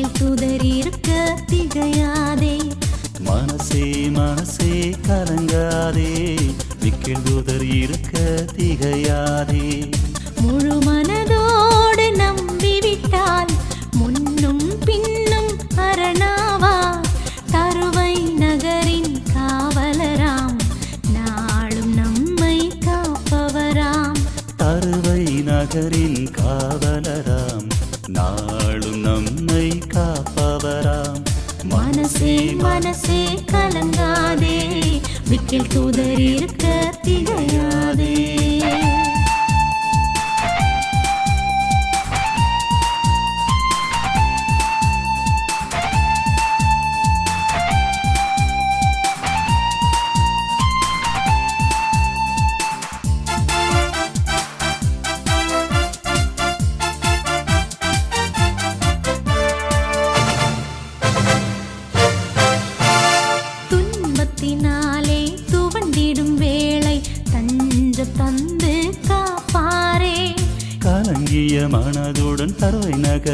தூதர் இருக்க திகையாதே. மனசே மனசே கலங்காதே. விக்கில் தூதர் இருக்க திகையாதே. முழு மனதோடு நம்பிவிட்டால் முன்னும் பின்னும் அரணாவா? தருவை நகரின் காவலராம் நாளும் நம்மை காப்பவராம். தருவை நகரின் காவலராம் நாளும் நம்மை காப்பவராம். மனசே மனசே கலங்காதே. விக்கில் தூதர் இருக்க திகையாதே.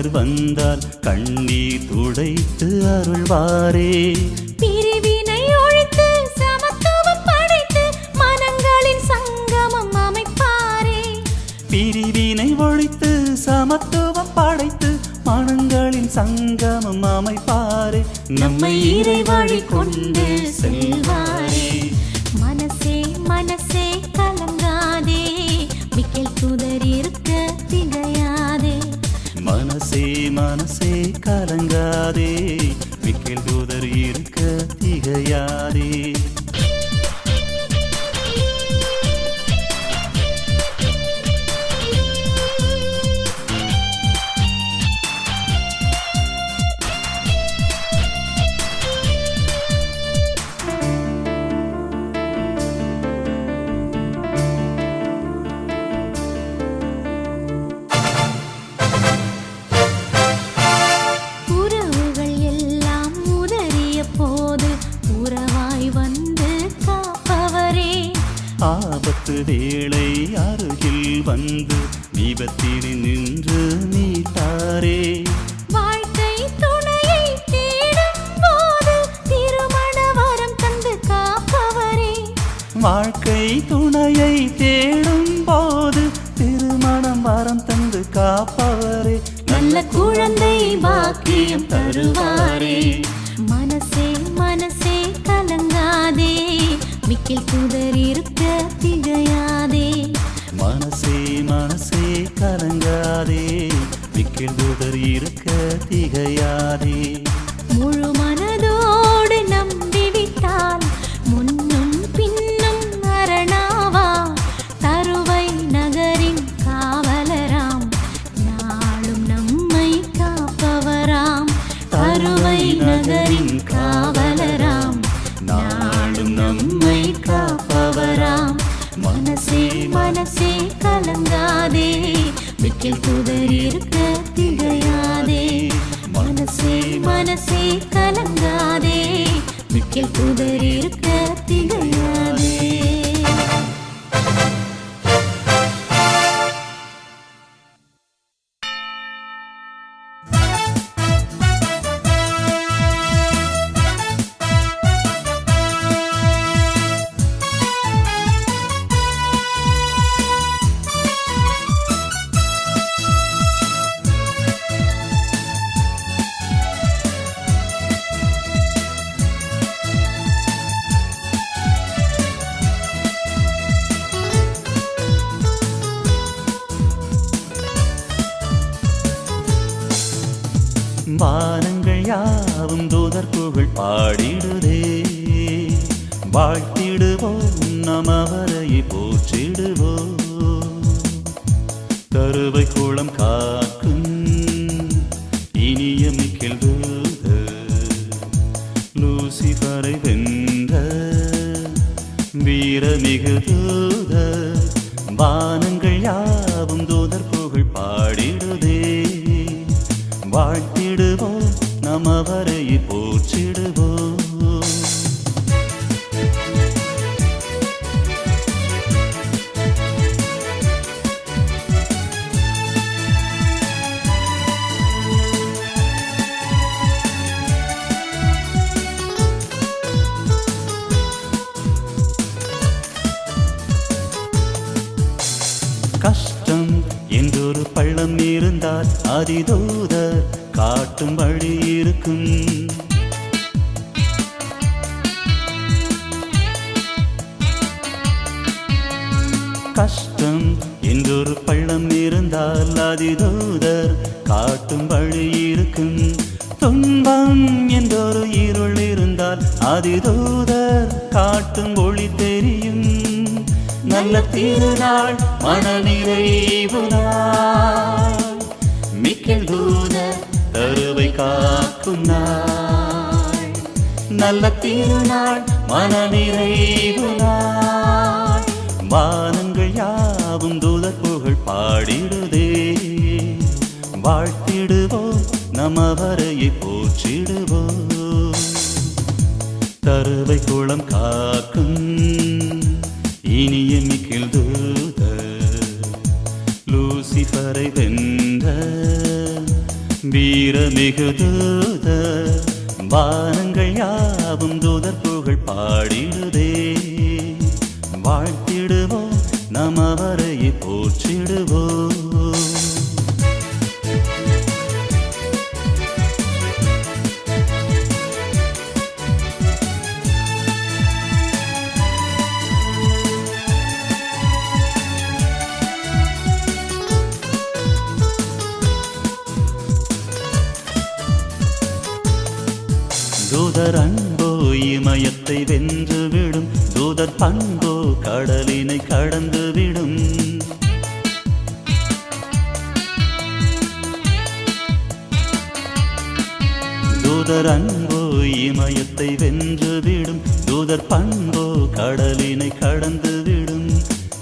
நகர் வந்தால் கண்ணீர் துடைத்து அருள்வாரே. பிரிவினை ஒழித்து சமத்துவம் படைத்து மனங்களின் சங்கமம் அமைப்பாரே. பிரிவினை ஒழித்து சமத்துவம் படைத்து மனங்களின் சங்கமம் அமைப்பாரே. நம்மை இறை வழி கொண்டு செல்வாரே. திகையாதே விக்கில் தூதர் இருக்க திகையாதே. வந்து விபத்தில் நின்று மீட்டாரே வாழ்க்கை துணையை தேடும் போது திருமண வரம் தந்து காப்பவரே. வாழ்க்கை துணையை தேடும் போது திருமணம் வரம் தந்து காப்பவரே. நல்ல குழந்தை பாக்கியம் தருவாரே. மனசே மனசே கலங்காதே. மிக்கில் தூதர் இருக்க திகையாதே. மனசே கலங்காதே விக்கில் புதர் இருக்க திகையாதே. முழுமா விக்கில் தூதர் இருக்க திகையாதே யாவும் தூதர் புகழ் பாடிடுதே. வாழ்த்திடுவோம் நம் அவரை போற்றிடுவோம். கருவை குளம் காக்கும் இனிய மிக்கில் லூசிபரை வென்ற வீரமிகு இருந்தால் அதிதூதர் காட்டும் வழி இருக்கும். கஷ்டம் என்றொரு பள்ளம் இருந்தால் அதிதூதர் காட்டும் வழி இருக்கும். துன்பம் என்றொரு இருள் இருந்தால் அதிதூதர் காட்டும் ஒளி தெரியும். நல்ல திருநாள் மனநிறைவு நாள். காக்கும் நாள். நல்ல திருநாள் மனநிறைவு நாள் வானங்கள் யாவும் தூதர் புகழ் பாடிடுதே. வாழ்த்திடுவோம் நம் அவரையை போற்றிடுவோம் தருவை குளம் காக்கும் இனிய மிக்கில் தூத. லூசிஃபரை வென்ற வீரமிகு தூத வானங்கள் யாவும் தூதர் புகழ் பாடிடுதே. வாழ் இமயத்தை வென்றுவிடும் தூதர் பண்போ கடலினை கடந்துவிடும் தூதர் அன்போ இமயத்தை வென்றுவிடும் தூதர் பண்போ கடலினை கடந்துவிடும்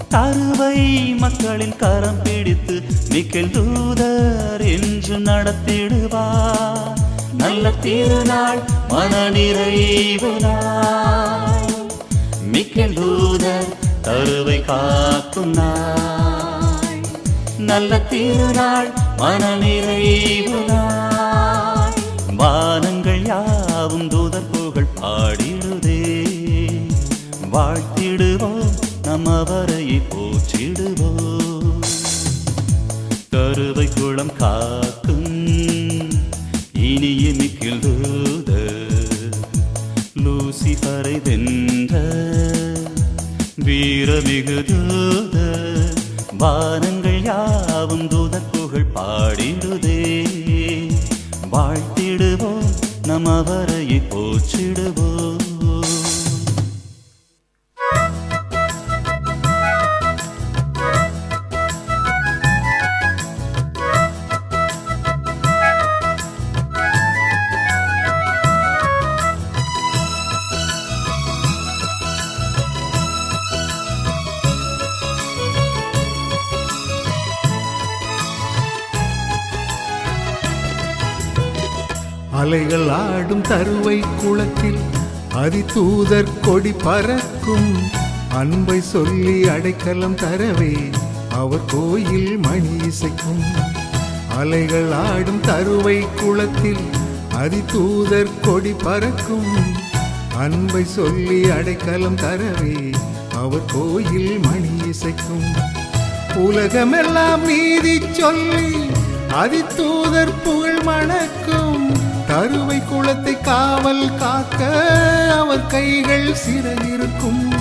தருவை மக்களின் கரம் பிடித்து மிக்கல் தூதர் என்று நடத்திடுவார். நல்ல திருநாள் மனநிறைவு நாள் மிக்கல் தூதர் தருவை காக்கும் நாள் நல்ல திருநாள் மனநிறைவு நாள் பாடிடுதே. வாழ்த்திடுவோம் நம் நமவரையை போற்றிடுவோம். அலைகள் ஆடும் தருவை குளத்தில் அதிதூதர் கொடி பறக்கும். அன்பை சொல்லி அடைக்கலம் தரவே அவர் கோயில் மணி இசைக்கும். அலைகள் ஆடும் தருவை குளத்தில் அதிதூதர் கொடி பறக்கும். அன்பை சொல்லி அடைக்கலம் தரவே அவர் கோயில் மணி இசைக்கும். உலகமெல்லாம் நீதி சொல்லி அதிதூதர் புகழ் மணக்கும். கருவை குளத்தை காவல் காக்க அவர் கைகள் சிறையிருக்கும்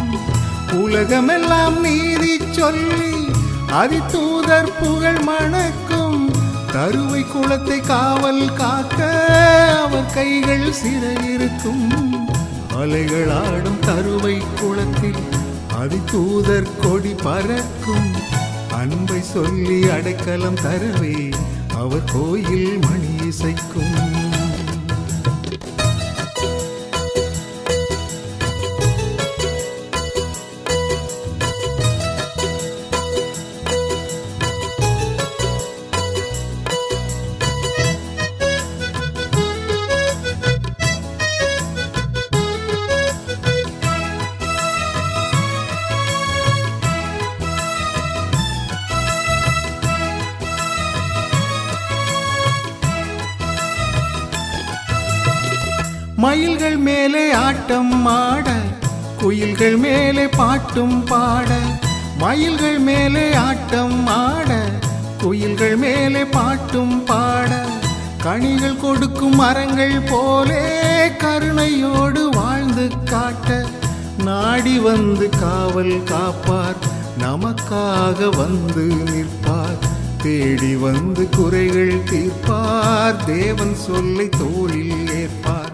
உலகமெல்லாம் நீதி சொல்லி அதிதூதர் புகழ் மணக்கும். தருவை குளத்தை காவல் காக்க அவர் கைகள் சிறையிருக்கும் அலைகளாடும் கருவை தருவை குளத்தில் அதிதூதர் கொடி பறக்கும். அன்பை சொல்லி அடைக்கலம் தரவே அவர் கோயில் மணி இசைக்கும். மேலே ஆட்டம் ஆட குயில்கள் மேலே பாட்டும் பாட மயில்கள் மேலே ஆட்டம் ஆட குயில்கள் மேலே பாட்டும் பாட. கனிகள் கொடுக்கும் மரங்கள் போலே கருணையோடு வாழ்ந்து காட்ட நாடி வந்து காவல் காப்பார் நமக்காக வந்து நிற்பார். தேடி வந்து குறைகள் தீர்ப்பார் தேவன் சொல்லை தோளில் ஏற்பார்.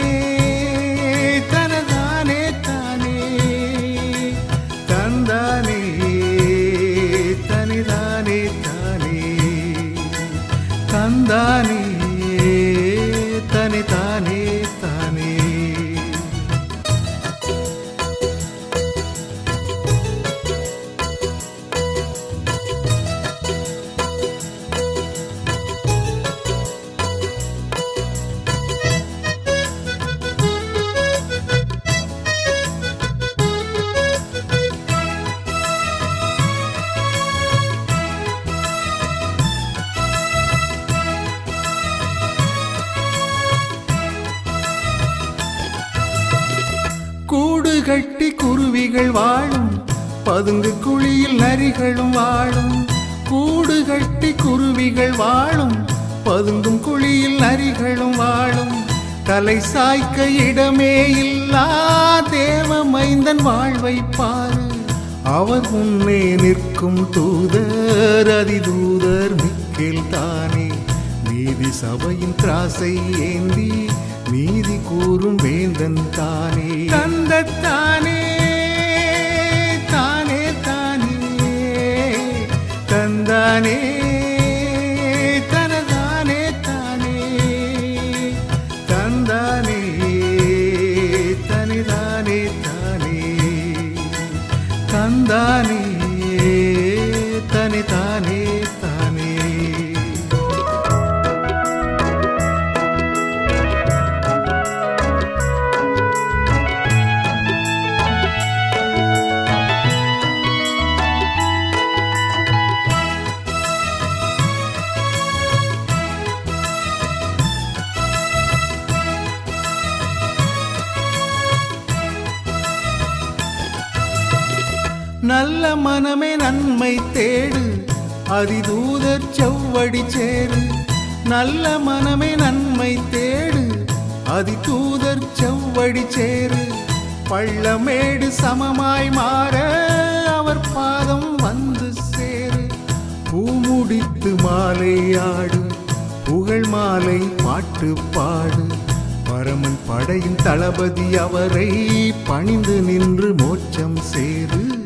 பதுங்கு குழியில் நரிகளும் வாழும். கூடு கட்டி குருவிகள் வாழும். பதுங்கும் குழியில் நரிகளும் வாழும். தலை சாய்க்க இடமே இல்லா தேவ மைந்தன் வாழ்வை பாரு. அவர் முன்னே நிற்கும் தூதர் அதிதூதர் மிக்கேல் தானே. நீதி சபையின் திராசை ஏந்தி நீதி கூறும் வேந்தன் தானே. தந்தத்தானே தந்தானே அதிதூதர் செவ்வடி சேரு நல்ல மனமே நன்மை தேடு. அதிதூதர் செவ்வடி சேரு பள்ளமேடு சமமாய் மாற அவர் பாதம் வந்து சேரு. பூமுடித்து மாலையாடு புகழ் மாலை பாட்டு பாடு. பரமன் படையின் தளபதி அவரை பணிந்து நின்று மோட்சம் சேரு.